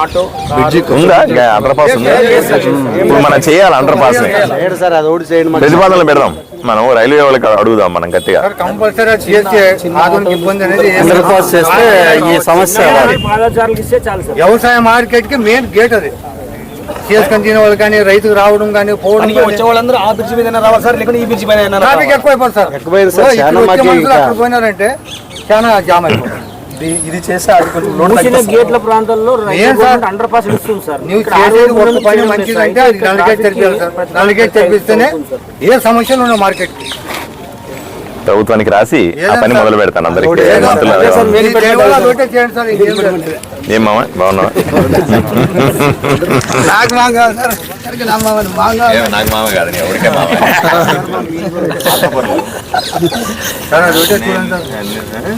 Auto ఉందా? Under pass ఉందా? ఇప్పుడు మనం చేయాలి అండర్ పాస్. ప్రతిపాదనలు పెడదాం. మనం రైల్వే వాళ్ళకి అడుగుదాం మనం గట్టిగా. అండర్ పాస్ చేస్తే ఈ సమస్య వ్యవసాయ మార్కెట్కి మెయిన్ గేట్ అది. చేసుకొని తినే వాళ్ళు కానీ రైతుకు రావడం కానీ పోవడం వచ్చే వాళ్ళందరూ ఆ బ్రిడ్జ్ మీద రావాలి సార్ లేకుంటే ఈ బ్రిడ్జ్ ట్రాఫిక్ ఎక్కువైపోతుంది సార్. ఎక్కువైంది సార్. మనుషులు అక్కడ పోయినారంటే చాలా జామ్ అయిపోతుంది. ఇది చేస్తే అది కొంచెం గేట్ల ప్రాంతాల్లో? అండర్ పాస్ ఇస్తుంది సార్. నువ్వు చేసేది ఒక పని అది నలిగేట్ సార్. నలిగేట్ తెరిపిస్తేనే. ఏ సమస్యలు ఉన్నాయి మార్కెట్ ప్రభుత్వానికి రాసి ఆ పని మొదలు పెడతాను అందరికి. ఏం మామ బాగున్నావా నాకు మాకు కాదు సార్, అందరికీ నా మామ, మాకు కాదు. నాకు మామ కాదు నీ ఎవరికే మామ సార్, అది ఒకటే చూడండి సార్.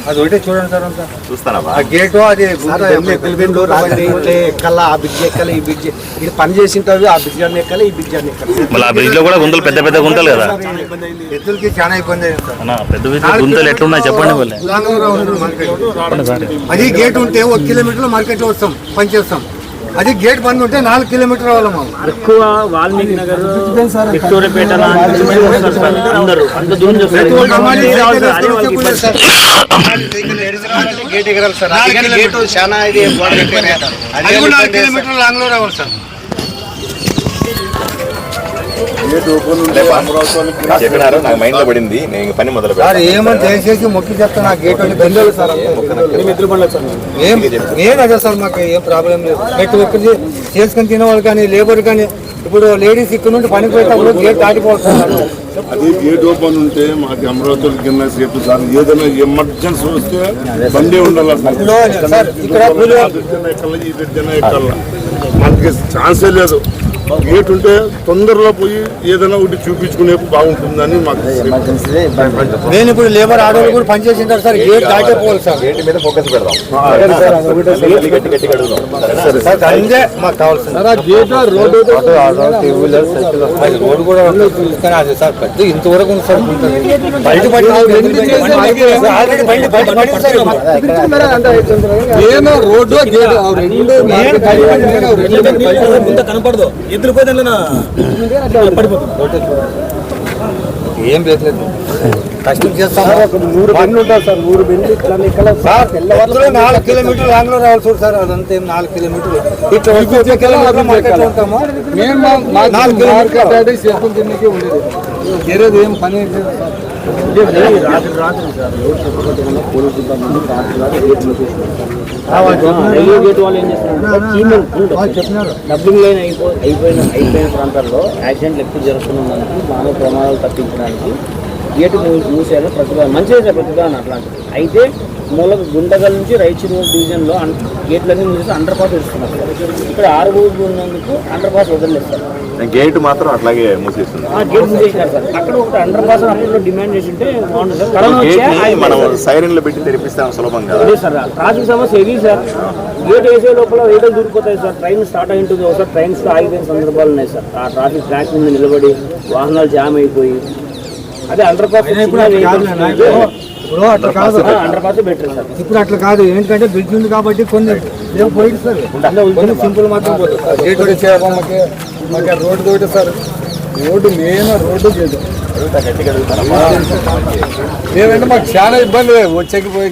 అది ఒకటే చూడండి సార్ అంతా. చూస్తానా ఆ గేటు అది ఎక్కాలా బ్రిడ్జ్ ఎక్కాలి ఈ బ్రిడ్జ్ ఇది పని ఆ బ్రిడ్జ్ అన్ని ఎక్కాలి ఈ బ్రిడ్జ్ అన్ని ఎక్కాలి మళ్ళీ ఆ బ్రిడ్జ్లో కూడా గుంతలు పెద్ద పెద్ద గుంతలు కదా ఎద్దులకి చాలా ఇబ్బంది అయింది పెద్ద పెద్ద గుంతలు ఎట్లున్నాయి చెప్పండి. అది గేట్ ఉంటే ఒక కిలోమీటర్ మార్కెట్లో వస్తాం పని చేస్తాం అది గేట్ బంద్ ఉంటే నాలుగు కిలోమీటర్ ఎక్కువ వాల్మీకి నగర్ విక్టోరియపేట. గేట్ ఎగరాలి సార్ గేట్ చాలా ఇది. అది నాలుగు. కిలోమీటర్ లాంగ్లో రావాలి సార్ చెప్పినారు నాకు మైండ్లో పడింది. నేను పని మొదలు సార్ ఏమని దయచేసి మొక్కి చెప్తాను ఆ గేట్ బంద్ సార్. ఏం ఏం అదే సార్ మాకు ఏం ప్రాబ్లం లేదు. ప్రతి ఒక్కరి చేసుకొని తినే వాళ్ళు కానీ లేబర్ కానీ ఇప్పుడు లేడీస్ ఇక్కడ నుండి పనికి పోయేటప్పుడు గేట్ దాటిపోతున్నారు అది గేట్ ఓపెన్ ఉంటే మాకు అమరావతి కింద సేపు సార్. ఏదైనా ఎమర్జెన్సీ వస్తే బండి ఉండాలి సార్? ఇక్కడ ఛాన్సే లేదు. గేట్ ఉంటే తొందరలో పోయి ఏదైనా ఒకటి చూపించుకునే బాగుంటుందని మాకు నేను ఇప్పుడు లేబర్ ఆడవాళ్ళు కూడా పని చేసింటారు సార్ గేట్ దాటిపోవాలి సార్. గేట్ మీద ఫోకస్ పెడదాం. మాకు కావాల్సింది. రోడ్డు కూడా సార్ పెద్ద ఇంతవరకు ఉంది సార్ బయట రోడ్డు కనపడదు. ఎద్దులు పోతే ఏం లేదు కష్టం చేస్తాం. నూరు బండ్లు ఉంటారు సార్ నూరు బండ్లు ఇట్లా ఎక్కాలి సార్ తెల్లవారులు నాలుగు కిలోమీటర్లు లాంగ్లో రావాలి చూడు సార్ అదంతా ఏం నాలుగు కిలోమీటర్లు. ఇట్లా వచ్చి కిలోమీటర్లు మార్కెట్ ఉంటాము నాలుగు కిలోమీటర్లు. చేసుకుని తిన్నకే ఉండేది. వేరేది ఏం పని లేదు సార్. రాత్రి రాత్రి సార్ పోలీసు రైల్వే గేట్ వాళ్ళు ఏం చేస్తున్నారు డబ్బింగ్ లైన్ అయిపో అయిపోయిన అయిపోయిన ప్రాంతాల్లో యాక్సిడెంట్లు ఎక్కువ జరుగుతున్నందుకు మానవ ప్రమాదాలు తప్పించడానికి గేటు మూసేయాలి ప్రతిభా మంచిదే ప్రతిభాన అట్లాంటిది అయితే మూల గుండగల్ నుంచి రైచూరు డివిజన్లో అన్- గేట్లన్నీ మూసేసి అండర్ పాస్ ఇస్తున్నారు ఇక్కడ ఆరు ఊళ్ళు ఉన్నందుకు అండర్ పాస్ వదలలేదు సార్. గేట్ మాత్రం అట్లాగే మూసేస్తుంది ఆ గేట్ మూసేసినారు సార్. అక్కడ ఒక అండర్ పాస్ అప్పట్లో డిమాండ్ చేసి ఉంటే బాగుంటుంది సార్. మనం సైరన్లు పెట్టి తెరిపిస్తాం సులభం కదా అదే సార్ ట్రాఫిక్ సమస్య ఇది సార్? గేట్ వేసే లోపల వెహికల్ దూరిపోతాయి సార్. ట్రైన్ స్టార్ట్ అయి ఉంటుంది ఒకసారి ట్రైన్స్ ఆగిపోయిన సందర్భాలు ఉన్నాయి సార్. ఆ ట్రాఫిక్ ట్రాక్ మీద నిలబడి వాహనాలు జామ్ అయిపోయి అదే అండర్ పాస్ ఇప్పుడు అట్లా కాదు. అండర్ పాస్ బెటర్ సార్ ఇప్పుడు అట్లా కాదు. ఏంటంటే బ్రిడ్జ్ ఉంది కాబట్టి కొన్ని ఏం పోయింది సార్ కొన్ని సింపుల్ మాత్రం పోతుంది మాకు. రోడ్డు తోటి sir road main road gate లేదంటే మాకు చాలా ఇబ్బంది వచ్చేకి పోయి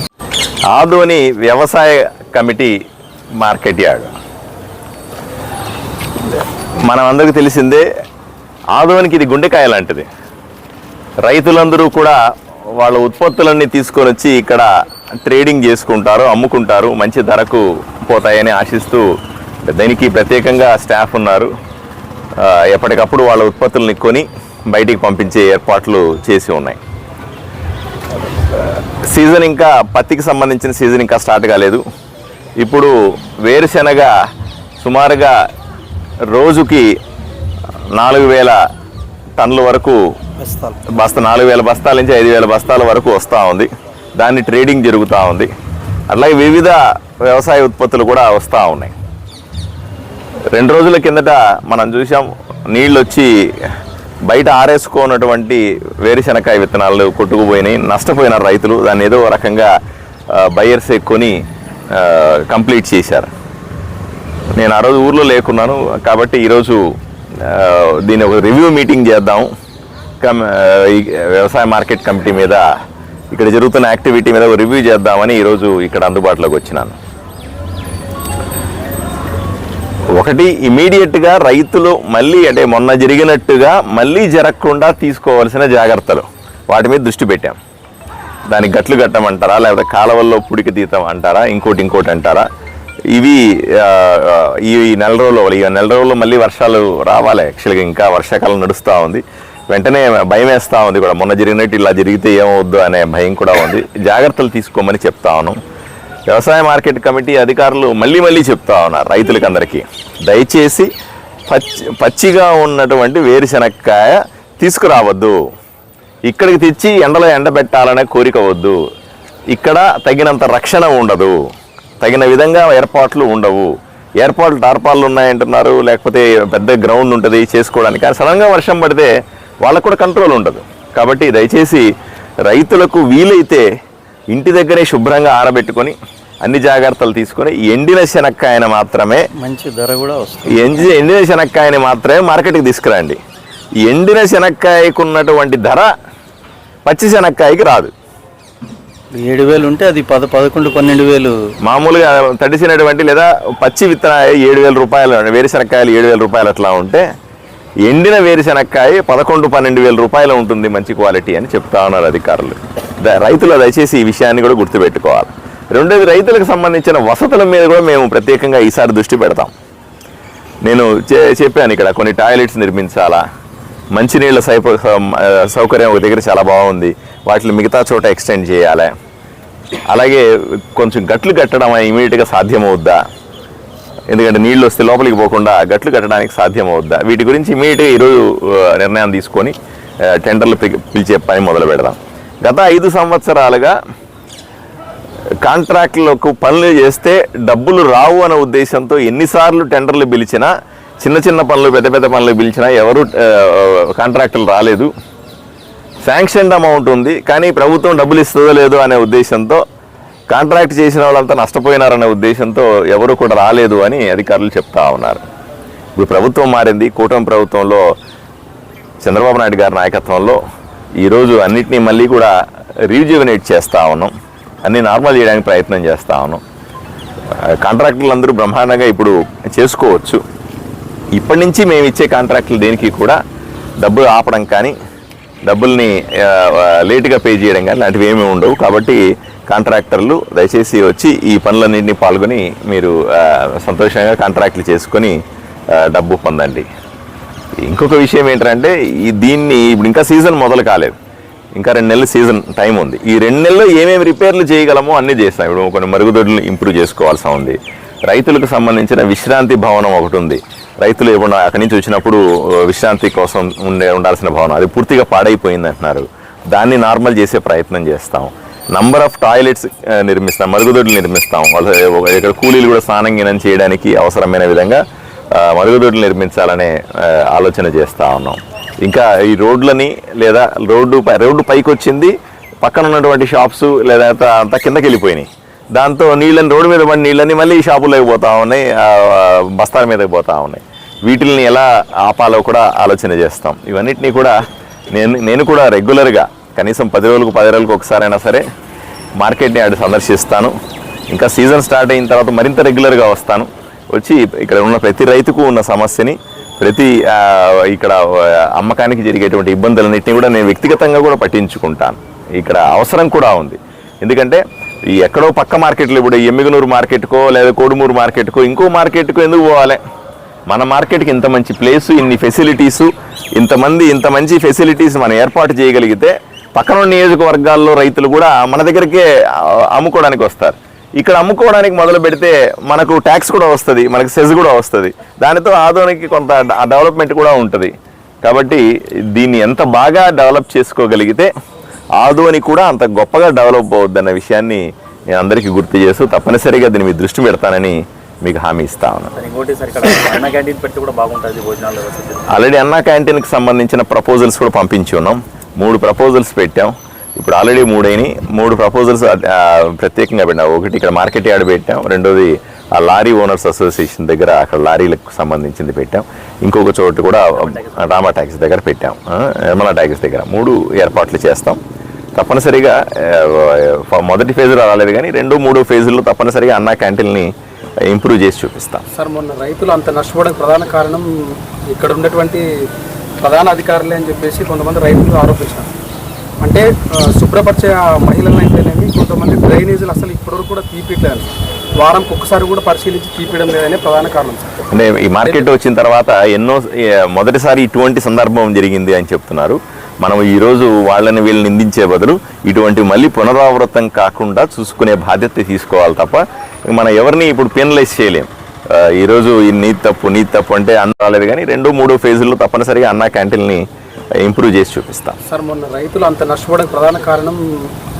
ఆదోని వ్యవసాయ కమిటీ మార్కెట్ యార్డ్. మనం తెలిసిందే ఆదోనికి ఇది గుండెకాయ లాంటిది. రైతులందరూ కూడా వాళ్ళ ఉత్పత్తులన్నీ తీసుకొని వచ్చి ఇక్కడ ట్రేడింగ్ చేసుకుంటారు అమ్ముకుంటారు మంచి ధరకు పోతాయని ఆశిస్తూ దీనికి ప్రత్యేకంగా స్టాఫ్ ఉన్నారు. ఎప్పటికప్పుడు వాళ్ళ ఉత్పత్తుల్ని కొని బయటికి పంపించే ఏర్పాట్లు చేసి ఉన్నాయి. సీజన్ ఇంకా పత్తికి సంబంధించిన సీజన్ ఇంకా స్టార్ట్ కాలేదు. ఇప్పుడు వేరుశెనగ సుమారుగా రోజుకి నాలుగు వేల టన్నుల వరకు బస్తా నాలుగు వేల బస్తాల నుంచి ఐదు వేల బస్తాల వరకు వస్తూ ఉంది. దాన్ని ట్రేడింగ్ జరుగుతూ ఉంది. అట్లాగే వివిధ వ్యవసాయ ఉత్పత్తులు కూడా వస్తూ ఉన్నాయి. రెండు రోజుల కిందట మనం చూసాం నీళ్ళు వచ్చి బయట ఆరేసుకోనటువంటి వేరుశనక్కాయ విత్తనాలు కొట్టుకుపోయినాయి నష్టపోయిన రైతులు దాన్ని ఏదో రకంగా బయర్స్ కొని కంప్లీట్ చేశారు. నేను ఆ రోజు ఊర్లో లేకున్నాను కాబట్టి ఈరోజు దీన్ని దీని ఒక రివ్యూ మీటింగ్ చేద్దాం. కమ్ వ్యవసాయ మార్కెట్ కమిటీ మీద ఇక్కడ జరుగుతున్న యాక్టివిటీ మీద ఒక రివ్యూ చేద్దామని ఈరోజు ఇక్కడ అందుబాటులోకి వచ్చినాను. ఒకటి ఇమీడియట్గా రైతులు మళ్ళీ అంటే మొన్న జరిగినట్టుగా మళ్ళీ జరగకుండా తీసుకోవాల్సిన జాగ్రత్తలు. వాటి మీద దృష్టి పెట్టాం. దానికి గట్లు కట్టమంటారా? లేకపోతే కాలవల్లో పుడికి తీతాం అంటారా? ఇంకోటి ఇంకోటి అంటారా? ఇవి ఈ నెల రోజులు ఈ నెల రోజుల్లో మళ్ళీ వర్షాలు రావాలి. యాక్చువల్గా ఇంకా వర్షాకాలం నడుస్తూ ఉంది. వెంటనే భయం వేస్తూ ఉంది కూడా. మొన్న జరిగినట్టు ఇలా జరిగితే ఏమవుద్దు అనే భయం కూడా ఉంది. జాగ్రత్తలు తీసుకోమని చెప్తా ఉన్నాం. వ్యవసాయ మార్కెట్ కమిటీ అధికారులు మళ్ళీ మళ్ళీ చెప్తా ఉన్నారు రైతులకి అందరికీ దయచేసి పచ్చి పచ్చిగా ఉన్నటువంటి వేరుశనక్కాయ తీసుకురావద్దు. ఇక్కడికి తెచ్చి ఎండలో ఎండబెట్టాలనే కోరిక వద్దు. ఇక్కడ తగినంత రక్షణ ఉండదు. తగిన విధంగా ఏర్పాట్లు ఉండవు. ఏర్పాట్లు టార్పాలు ఉన్నాయంటున్నారు లేకపోతే పెద్ద గ్రౌండ్ ఉంటుంది చేసుకోవడానికి. కానీ సడన్గా వర్షం పడితే వాళ్ళకు కూడా కంట్రోల్ ఉండదు. కాబట్టి దయచేసి రైతులకు వీలైతే ఇంటి దగ్గరే శుభ్రంగా ఆరబెట్టుకొని అన్ని జాగ్రత్తలు తీసుకొని ఎండిన శనక్కాయన మాత్రమే మంచి ధర కూడా వస్తుంది. ఎండి ఎండిన శనక్కాయని మాత్రమే మార్కెట్కి తీసుకురండి. ఎండిన శనక్కాయకు ఉన్నటువంటి ధర పచ్చి శనక్కాయకి రాదు. ఏడు వేలు ఉంటే అది పద పదకొండు పన్నెండు వేలు. మామూలుగా తడిసినటువంటి లేదా పచ్చి విత్తనాయ ఏడు వేల రూపాయలు వేరుశనక్కాయలు ఏడు వేల రూపాయలు అట్లా ఉంటే ఎండిన వేరుశనక్కాయ పదకొండు పన్నెండు వేల రూపాయలు ఉంటుంది మంచి క్వాలిటీ అని చెప్తా ఉన్నారు అధికారులు. రైతులు దయచేసి ఈ విషయాన్ని కూడా గుర్తుపెట్టుకోవాలి. రెండోది రైతులకు సంబంధించిన వసతుల మీద కూడా మేము ప్రత్యేకంగా ఈసారి దృష్టి పెడతాం. నేను చే- చెప్పాను ఇక్కడ కొన్ని టాయిలెట్స్ నిర్మించాలా మంచినీళ్ళ సైప సౌకర్యం ఒక దగ్గర చాలా బాగుంది వాటిని మిగతా చోట ఎక్స్టెండ్ చేయాలి. అలాగే కొంచెం గట్లు కట్టడం ఇమీడియట్గా సాధ్యమవుద్దా? ఎందుకంటే నీళ్ళు వస్తే లోపలికి పోకుండా గట్లు కట్టడానికి సాధ్యమవుద్దా? వీటి గురించి ఇమీడియట్గా ఈరోజు నిర్ణయం తీసుకొని టెండర్లు పిలిచే పని మొదలు పెడదాం గత ఐదు సంవత్సరాలుగా కాంట్రాక్టులకు పనులు చేస్తే డబ్బులు రావు అనే ఉద్దేశంతో ఎన్నిసార్లు టెండర్లు పిలిచినా చిన్న చిన్న పనులు పెద్ద పెద్ద పనులు పిలిచినా ఎవరు కాంట్రాక్టులు రాలేదు. శాంక్షన్ అమౌంట్ ఉంది కానీ ప్రభుత్వం డబ్బులు ఇస్తుందో లేదో అనే ఉద్దేశంతో కాంట్రాక్ట్ చేసిన వాళ్ళంతా నష్టపోయినారనే ఉద్దేశంతో ఎవరు కూడా రాలేదు అని అధికారులు చెప్తా ఉన్నారు. ఇప్పుడు ప్రభుత్వం మారింది కూటమి ప్రభుత్వంలో చంద్రబాబు నాయుడు గారి నాయకత్వంలో ఈరోజు అన్నిటినీ మళ్ళీ కూడా రీజ్యువనేట్ చేస్తూ ఉన్నాం. అన్నీ నార్మల్ చేయడానికి ప్రయత్నం చేస్తూ ఉన్నాం. కాంట్రాక్టులు అందరూ బ్రహ్మాండంగా ఇప్పుడు చేసుకోవచ్చు. ఇప్పటి నుంచి మేము ఇచ్చే కాంట్రాక్టులు దేనికి కూడా డబ్బులు ఆపడం కానీ డబ్బుల్ని లేటుగా పే చేయడం కానీ లాంటివి ఏమీ ఉండవు. కాబట్టి కాంట్రాక్టర్లు దయచేసి వచ్చి ఈ పనులన్నింటినీ పాల్గొని మీరు సంతోషంగా కాంట్రాక్ట్లు చేసుకొని డబ్బు పొందండి. ఇంకొక విషయం ఏంటంటే ఈ దీన్ని ఇప్పుడు ఇంకా సీజన్ మొదలు కాలేదు. ఇంకా రెండు నెలలు సీజన్ టైం ఉంది. ఈ రెండు నెలల్లో ఏమేమి రిపేర్లు చేయగలమో అన్నీ చేస్తాం. ఇప్పుడు కొన్ని మరుగుదొడ్లు ఇంప్రూవ్ చేసుకోవాల్సి ఉంది. రైతులకు సంబంధించిన విశ్రాంతి భవనం ఒకటి ఉంది. రైతులు ఏమన్నా అక్కడి నుంచి వచ్చినప్పుడు విశ్రాంతి కోసం ఉండే ఉండాల్సిన భవనం అది పూర్తిగా పాడైపోయింది అంటున్నారు. దాన్ని నార్మల్ చేసే ప్రయత్నం చేస్తాం. నంబర్ ఆఫ్ టాయిలెట్స్ నిర్మిస్తాం మరుగుదొడ్లు నిర్మిస్తాం. వాళ్ళ ఇక్కడ కూలీలు కూడా స్నానం గినం చేయడానికి అవసరమైన విధంగా మరుగుదొడ్లు నిర్మించాలనే ఆలోచన చేస్తూ ఉన్నాం. ఇంకా ఈ రోడ్లని లేదా రోడ్డు పై రోడ్డు పైకి వచ్చింది పక్కన ఉన్నటువంటి షాప్స్ లేదా అంతా కిందకి వెళ్ళిపోయినాయి దాంతో నీళ్ళని రోడ్డు మీద పడి నీళ్ళని మళ్ళీ షాపులోకి పోతూ ఉన్నాయి బస్తాల మీదకి పోతూ ఉన్నాయి. వీటిల్ని ఎలా ఆపాలో కూడా ఆలోచన చేస్తాం. ఇవన్నిటినీ కూడా నేను నేను కూడా రెగ్యులర్గా కనీసం పది రోజులకు పది రోజులకు ఒకసారైనా సరే మార్కెట్ని అటు సందర్శిస్తాను. ఇంకా సీజన్ స్టార్ట్ అయిన తర్వాత మరింత రెగ్యులర్గా వస్తాను. వచ్చి ఇక్కడ ఉన్న ప్రతి రైతుకు ఉన్న సమస్యని ప్రతి ఇక్కడ అమ్మకానికి జరిగేటువంటి ఇబ్బందులన్నింటినీ కూడా నేను వ్యక్తిగతంగా కూడా పట్టించుకుంటాను. ఇక్కడ అవసరం కూడా ఉంది. ఎందుకంటే ఈ ఎక్కడో పక్క మార్కెట్లు ఇప్పుడు ఎమ్మిగనూరు మార్కెట్కో లేదా కోడుమూరు మార్కెట్కో ఇంకో మార్కెట్కో ఎందుకు పోవాలి? మన మార్కెట్కి ఇంత మంచి ప్లేసు ఇన్ని ఫెసిలిటీసు ఇంతమంది ఇంత మంచి ఫెసిలిటీస్ మనం ఏర్పాటు చేయగలిగితే పక్కన నియోజకవర్గాల్లో రైతులు కూడా మన దగ్గరికే అమ్ముకోవడానికి వస్తారు. ఇక్కడ అమ్ముకోవడానికి మొదలు పెడితే మనకు ట్యాక్స్ కూడా వస్తుంది మనకు సెజ్ కూడా వస్తుంది. దానితో ఆదోనికి కొంత డెవలప్మెంట్ కూడా ఉంటుంది. కాబట్టి దీన్ని ఎంత బాగా డెవలప్ చేసుకోగలిగితే ఆదోని కూడా అంత గొప్పగా డెవలప్ అవుద్దన్న విషయాన్ని నేను అందరికీ గుర్తు చేస్తూ తప్పనిసరిగా దీని మీద దృష్టి పెడతానని మీకు హామీ ఇస్తా ఉన్నాను ఆల్రెడీ అన్నా క్యాంటీన్కి సంబంధించిన ప్రపోజల్స్ కూడా పంపించి ఉన్నాం. మూడు ప్రపోజల్స్ పెట్టాం. ఇప్పుడు ఆల్రెడీ మూడైనాయి. మూడు ప్రపోజల్స్ ప్రత్యేకంగా పెట్టాం ఒకటి ఇక్కడ మార్కెట్ యార్డ్ పెట్టాం. రెండోది ఆ లారీ ఓనర్స్ అసోసియేషన్ దగ్గర అక్కడ లారీలకు సంబంధించింది పెట్టాం. ఇంకొక చోటు కూడా రామా ట్యాక్స్ దగ్గర పెట్టాం. నిర్మలా ట్యాక్స్ దగ్గర మూడు ఏర్పాట్లు చేస్తాం. తప్పనిసరిగా మొదటి ఫేజ్లో రాలేదు కానీ రెండు మూడు ఫేజుల్లో తప్పనిసరిగా అన్నా క్యాంటీన్ని ఇంప్రూవ్ చేసి చూపిస్తాం. సార్ మొన్న రైతులు అంత నష్టపోవడానికి ప్రధాన కారణం ఇక్కడ ఉన్నటువంటి ప్రధాన అధికారులే అని చెప్పేసి కొంతమంది రైతులు ఆరోపించారు. అంటే శుభ్రపరిచే ఆ మహిళలను అయితేనేమి కొంతమంది డ్రైనేజీలు అసలు ఇప్పటివరకు కూడా తీపిట్లేదు. వారంకి ఒక్కసారి కూడా పరిశీలించి తీపిడం లేదనే ప్రధాన కారణం అంటే ఈ మార్కెట్ వచ్చిన తర్వాత ఎన్నో మొదటిసారి ఇటువంటి సందర్భం జరిగింది అని చెప్తున్నారు. మనం ఈరోజు వాళ్ళని వీళ్ళని నిందించే బదులు ఇటువంటి మళ్ళీ పునరావృతం కాకుండా చూసుకునే బాధ్యత తీసుకోవాలి తప్ప మనం ఎవరిని ఇప్పుడు పెనలైజ్ చేయలేం. ఈరోజు ఈ నీ తప్పు నీ తప్పు అంటే అన్న రాలేదు కానీ రెండు మూడు ఫేజుల్లో తప్పనిసరిగా అన్న క్యాంటీన్ని ఇంప్రూవ్ చేసి చూపిస్తాం. సార్ మొన్న రైతులు అంత నష్టపోవడానికి ప్రధాన కారణం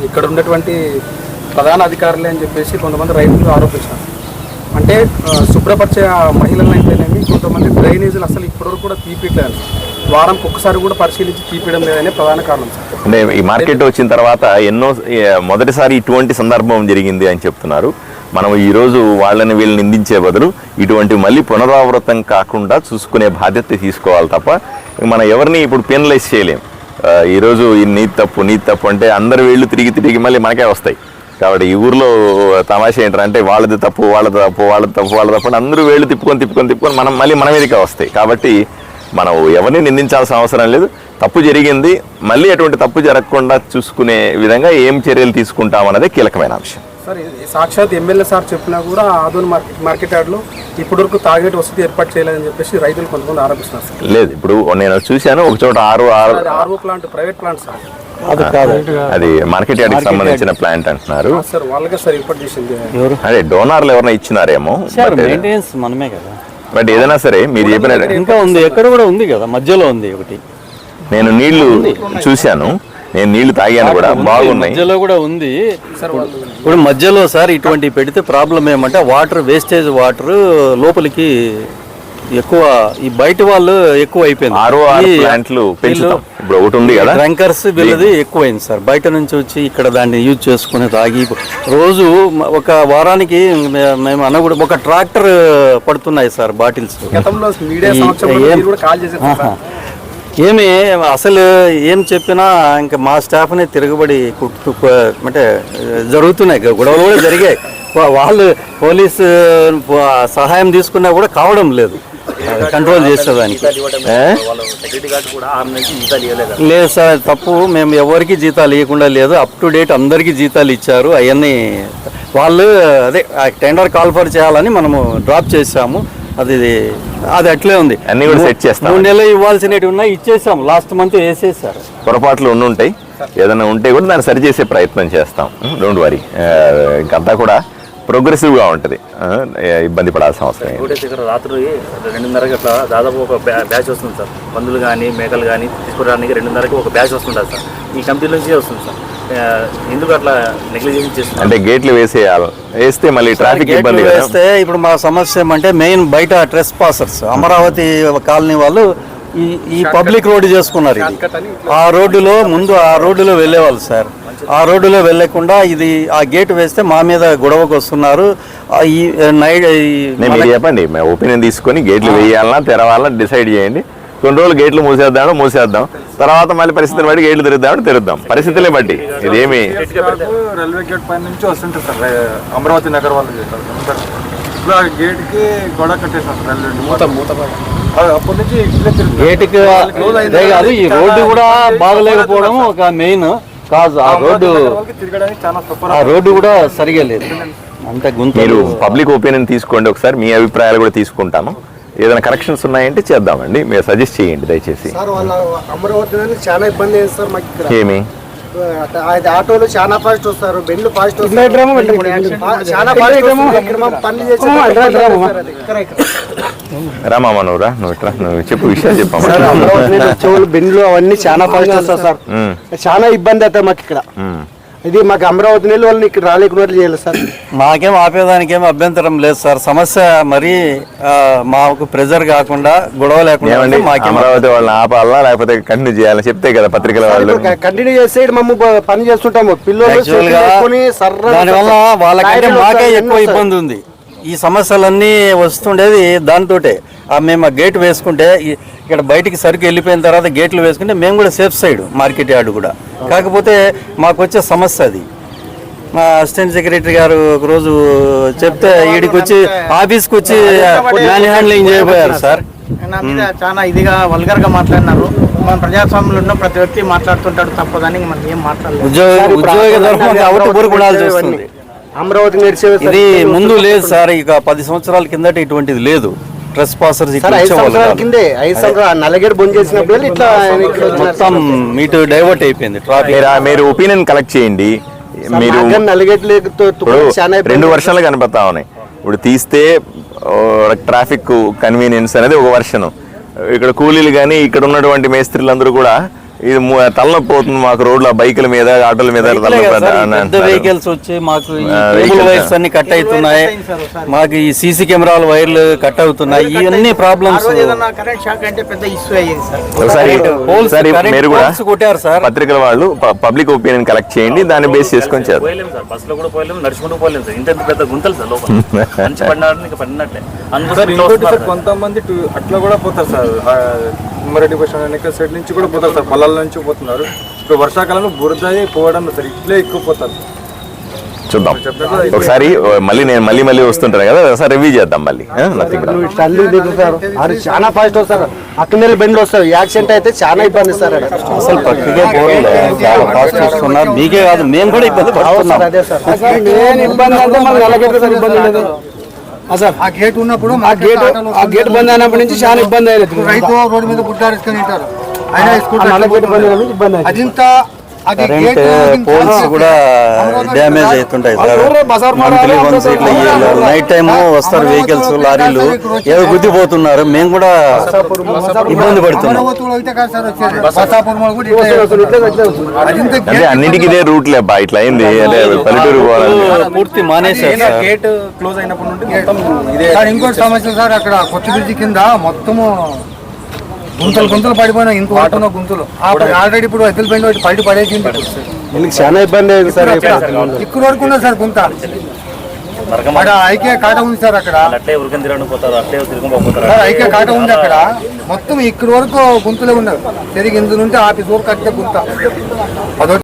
ఇక్కడ ఉన్నటువంటి ప్రధాన అధికారులే అని చెప్పేసి కొంతమంది రైతులు ఆరోపించారు. అంటే శుభ్రపరిచే ఆ మహిళలను అయితేనేమి కొంతమంది డ్రైనేజీలు అసలు ఇప్పటివరకు కూడా తీపిట్లేదు. వారంకి ఒక్కసారి కూడా పరిశీలించి తీపియడం లేదనే ప్రధాన కారణం సార్. అంటే ఈ మార్కెట్ వచ్చిన తర్వాత ఎన్నో మొదటిసారి ఇటువంటి సందర్భం జరిగింది అని చెప్తున్నారు. మనం ఈరోజు వాళ్ళని వీళ్ళని నిందించే బదులు ఇటువంటి మళ్ళీ పునరావృతం కాకుండా చూసుకునే బాధ్యత తీసుకోవాలి తప్ప మనం ఎవరిని ఇప్పుడు పెనలైజ్ చేయలేం. ఈరోజు ఈ నీ తప్పు నీ తప్పు అంటే అందరు వీళ్ళు తిరిగి తిరిగి మళ్ళీ మనకే వస్తాయి. కాబట్టి ఈ ఊర్లో తమాషా ఏంటంటే వాళ్ళది తప్పు వాళ్ళది తప్పు వాళ్ళది తప్పు వాళ్ళ తప్పు అందరూ వేళ్ళు తిప్పుకొని తిప్పుకొని తిప్పుకొని మనం మళ్ళీ మన మీదకే వస్తాయి. కాబట్టి మనం ఎవరిని నిందించాల్సిన అవసరం లేదు. తప్పు జరిగింది మళ్ళీ అటువంటి తప్పు జరగకుండా చూసుకునే విధంగా ఏం చర్యలు తీసుకుంటామన్నదే కీలకమైన అంశం. సార్ సాక్షాత్ ఎమ్మెల్యే సార్ చెప్పినా కూడా ఆదోని మార్కెట్ మార్కెట్ యార్డ్లో ఇప్పటివరకు తాగేటి వసతి ఏర్పాటు చేయలేదని చెప్పేసి రైతులు కొంతమంది ఆరోపిస్తున్నారు సార్. లేదు ఇప్పుడు నేను చూశాను ఒక చోట ఆరు ఆరు RO plant private plant sir. అది కాదు. అది మార్కెట్ యార్డ్కి సంబంధించిన ప్లాంట్ అంటున్నారు. సార్ వాళ్ళకే సార్ ఏర్పాటు చేసింది. ఎవరు? అదే డోనార్లు ఎవరైనా ఇచ్చినారేమో? మెయింటెనెన్స్ మనమే కదా. బట్ ఏదైనా సరే మీరు చెప్పిన ఇంకా ఉంది ఎక్కడ కూడా ఉంది కదా మధ్యలో ఉంది ఒకటి. నేను నీళ్ళు చూశాను. నేను నీళ్ళు తాగాను కూడా. బాగున్నాయి. మధ్యలో కూడా ఉంది. ఇప్పుడు మధ్యలో సార్ ఇటువంటి పెడితే ప్రాబ్లం ఏమంటే వాటర్ వేస్టేజ్ వాటర్ లోపలికి ఎక్కువ ఈ బయట వాళ్ళు ఎక్కువ అయిపోయింది. ఆర్ఓఆర్ ప్లాంట్లు పెంచుతాం. ఇప్పుడు ఒకటి ఉంది కదా? డ్రంకర్స్ వీళ్ళది ఎక్కువైంది సార్. బయట నుంచి వచ్చి ఇక్కడ దాన్ని యూజ్ చేసుకుని తాగి రోజు ఒక వారానికి మేము అనకూడ ఒక ట్రాక్టర్ పడుతున్నాయి సార్ బాటిల్స్. గతంలో మీడియా కూడా కాల్. ఏమి అసలు ఏం చెప్పినా ఇంకా మా స్టాఫ్ని తిరగబడి కుట్టు అంటే జరుగుతున్నాయి. గొడవలు కూడా జరిగాయి. వాళ్ళు పోలీసు సహాయం తీసుకున్నా కూడా కావడం లేదు. కంట్రోల్ చేసేదానికి. లేదు. సార్ తప్పు. మేము ఎవరికి జీతాలు ఇవ్వకుండా లేదు. అప్ టు డేట్ అందరికీ జీతాలు ఇచ్చారు. అవన్నీ వాళ్ళు అదే టెండర్ కాల్ఫర్ చేయాలని మనము డ్రాప్ చేసాము అది అది అట్లే ఉంది. అన్నీ కూడా సెట్ చేస్తాం. మూడు నెలలు ఇవ్వాల్సినవి ఉన్నాయి ఇచ్చేసాం. లాస్ట్ మంత్ వేసేసారు. పొరపాట్లు ఉండి ఉంటాయి. ఏదైనా ఉంటే కూడా దాన్ని సరిచేసే ప్రయత్నం చేస్తాం. డోంట్ వరీ ఇంకంతా కూడా ప్రోగ్రెసివ్గా ఉంటుంది. ఇబ్బంది పడాల్సిన అవసరం ఇక్కడ రాత్రి రెండున్నరకి అట్లా దాదాపు ఒక బ్యా- బ్యాచ్ వస్తుంది సార్. పందులు కానీ మేకలు కానీ తీసుకురావడానికి రెండున్నరకి ఒక బ్యాచ్ వస్తుంటుంది సార్. ఈ కంపెనీ నుంచి వస్తుంది సార్. ఎందుకు అట్లా నెగ్లిజెన్స్ చేస్తున్నారు? అంటే గేట్లు వేసేయాలి. వేస్తే మళ్ళీ ట్రాఫిక్ ఇబ్బంది వేస్తే ఇప్పుడు మా సమస్య ఏమంటే మెయిన్ బయట ట్రెస్ పాసర్స్ అమరావతి కాలనీ వాళ్ళు ఈ ఈ పబ్లిక్ రోడ్డు చేసుకున్నారు ఇది. ఆ రోడ్డులో ముందు ఆ రోడ్డులో వెళ్ళేవాళ్ళు సార్. ఆ రోడ్డులో వెళ్ళకుండా ఇది ఆ గేట్ వేస్తే మా మీద గొడవకు వస్తున్నారు. ఈ నైట్ చెప్పండి ఒపీనియన్ తీసుకొని గేట్లు వేయాలన్నా తెరవాలన్నా డిసైడ్ చేయండి. కొన్ని రోజులు గేట్లు మూసేద్దాం మూసేద్దాం. తర్వాత మళ్ళీ పరిస్థితిని బట్టి గేట్లు తెరుద్దామని తెరుద్దాం. పరిస్థితులే బట్టి. ఇదేమి? రైల్వే గేట్ పైన నుంచి వస్తుంటారు సార్ అమరావతి నగర్ వాళ్ళు. ఇప్పుడు ఆ గేట్కి గోడ కట్టేసారు సార్ రైల్వే మూత మూత అప్పటి నుంచి ఇట్లే తిరుగుతుంది గేటుకి అదే కాదు ఈ రోడ్డు కూడా బాగలేకపోవడం ఒక మెయిన్ కాదు ఆ రోడ్డు ఆ రోడ్డు కూడా సరిగా లేదు. అంత మీరు గుంతలు పబ్లిక్ ఒపీనియన్ తీసుకోండి ఒకసారి. మీ అభిప్రాయాలు కూడా తీసుకుంటాము ఏదైనా కరెక్షన్స్ ఉన్నాయంటే చేద్దామండి. మీరు సజెస్ట్ చేయండి దయచేసి. సార్ వాళ్ళ అమరావతి చాలా ఇబ్బంది సార్ మాకు ఇక్కడ. ఏమి? అది ఆటోలు చాలా ఫాస్ట్ వస్తారు. బెండ్లు ఫాస్ట్ వస్తారు. చాలా రామా మనోరా నువ్వు ఇట్రా. నువ్వు చెప్పు విషయాలు చెప్పమ్మా. చెవులు బెండ్లు అవన్నీ చాలా ఫాస్ట్ వస్తారు సార్. చాలా ఇబ్బంది అవుతాయి మాకు ఇక్కడ. ఇది మాకు అమరావతి నెల వాళ్ళని ఇక్కడ రాలేకుండా చేయాలి సార్. మాకేం ఆపేదానికి ఏం అభ్యంతరం లేదు సార్. సమస్య మరీ మాకు ప్రెజర్ కాకుండా గొడవ లేకుండా అమరావతి వాళ్ళని ఆపాలా లేకపోతే కంటిన్యూ చేయాలని చెప్తే కదా పత్రికల వాళ్ళు? కంటిన్యూ చేస్తే మమ్మ పని చేస్తుంటాము. పిల్లలు దానివల్ల మాకే ఎక్కువ ఎన్నో ఇబ్బంది ఉంది. ఈ సమస్యలన్నీ వస్తుండేది దాంతోటే. ఆ మేము ఆ గేట్ వేసుకుంటే ఇక్కడ బయటికి సరుకు వెళ్ళిపోయిన తర్వాత గేట్లు వేసుకుంటే మేము కూడా సేఫ్ సైడ్ మార్కెట్ యార్డ్ కూడా. కాకపోతే మాకు వచ్చే సమస్య అది. మా అసిస్టెంట్ సెక్రటరీ గారు ఒకరోజు చెప్తే ఈడికి వచ్చి ఆఫీస్కి వచ్చి మ్యాన్ హ్యాండ్లింగ్ చేయబోయారు సార్. చాలా ఇదిగా వల్గర్గా మాట్లాడినారు. మన ప్రజాస్వామ్యంలో ఉన్న ప్రతి వ్యక్తి మాట్లాడుతుంటాడు తప్పదని మనం ఏం మాట్లాడలేదు. ఉద్యోగ ఉద్యోగ ఊరుకుడాల్సి వస్తుంది అమరావతి నడిచే ఇది ముందు లేదు సార్ ఇక పది సంవత్సరాల కిందట ఇటువంటిది లేదు. ట్రెస్ పాసర్స్ కిందే చేసినప్పుడు ఇట్లా. మొత్తం మీటు డైవర్ట్ అయిపోయింది ట్రాఫిక్. మీరు ఒపీనియన్ కలెక్ట్ చేయండి. మీరు. రెండు వర్షాలు కనపడతా ఉన్నాయి. ఇప్పుడు తీస్తే ట్రాఫిక్ కన్వీనియన్స్ అనేది ఒక వర్షన్. ఇక్కడ కూలీలు కానీ ఇక్కడ ఉన్నటువంటి మేస్త్రీలందరూ కూడా ఇది తలనొప్పి పోతుంది మాకు రోడ్ల బైకుల మీద ఆటోల మీద. వెహికల్స్ వచ్చి మాకు కేబుల్. వైర్స్ అన్ని కట్ అవుతున్నాయి. మాకు ఈ సీసీ కెమెరాల వైర్లు కట్ అవుతున్నాయి. ఇవన్నీ ప్రాబ్లమ్స్ కొట్టారు సార్. పత్రికల వాళ్ళు పబ్లిక్ ఒపీనియన్ కలెక్ట్ చేయండి దాన్ని బేస్ చేసుకొని చేద్దాం బస్సులో కూడా పోయలేము నడుచుకుంటూ పోలేము సార్. ఇంత పెద్ద గుంతలు సార్ లోపల. పడినట్లే. అందుకోసం కొంతమంది అట్లా కూడా పోతారు సార్. ఉమ్మరెడ్డి బస్ వెనక సైడ్ నుంచి కూడా పోతారు సార్. పొలాల నుంచి పోతున్నారు. ఇప్పుడు వర్షాకాలంలో బురద పోవడం సార్ ఇట్లే ఎక్కువ పోతారు చూద్దాం ఒకసారి మళ్ళీ నేను మళ్ళీ మళ్ళీ వస్తుంటాను కదా ఒకసారి రివ్యూ చేద్దాం మళ్ళీ దిగుతారు అది చాలా ఫాస్ట్ వస్తారు. అక్కడనే బండ్లు వస్తారు. యాక్సిడెంట్ అయితే చాలా ఇబ్బంది సార్. అసలు పక్కకే చాలా కాస్ట్ చూస్తున్నారు మీకే కాదు మేము కూడా ఇబ్బంది పడుతున్నాం. అదే సార్. ఇబ్బంది అంటే మనకి నల్లగేట్ సార్. ఇబ్బంది లేదు సార్ ఆ గేట్ ఉన్నప్పుడు ఆ గేట్ ఆ గేట్ బంద్ అయినప్పటి నుంచి చాలా ఇబ్బంది అయ్యేది. రైతు రోడ్డు మీద గుడ్డారేసుకొని అదింత అది పోల్స్ కూడా డ్యామేజ్ అవుతుంటాయి సార్. మంత్లీ వన్స్ ఇట్లా నైట్ టైం వస్తారు వెహికల్స్ లారీలు ఏదో గుద్దిపోతున్నారు. మేము కూడా ఇబ్బంది పడుతున్నాం. అన్నిటికీ ఇదే రూట్ లే అబ్బా ఇట్లా అయింది అంటే పల్లెటూరు పోవాలని పూర్తి మానేశారు సార్. గేట్ క్లోజ్ అయినప్పటి నుండి మొత్తం ఇదే సార్ ఇంకోటి సమస్య సార్ అక్కడ కొత్త బ్రిడ్జి కింద మొత్తము గుంతలు గుంతలు పడిపోయినా ఇంకో ఆటోన గుంతలు. ఆల్రెడీ ఇప్పుడు ఎద్దుల పైన ఒకటి పడి పడేసింది చాలా ఇబ్బంది అయింది సార్ ఇక్కడ వరకు ఉన్నది సార్ గుంత. అక్కడ ఐకే కాట ఉంది సార్ అక్కడ. ఐకే కాట ఉంది అక్కడ. మొత్తం ఇక్కడ వరకు గుంతలే ఉన్నారు తిరిగి ఇందు నుండి ఆఫీస్ వరకు కట్టే గుంత. అదొకటి.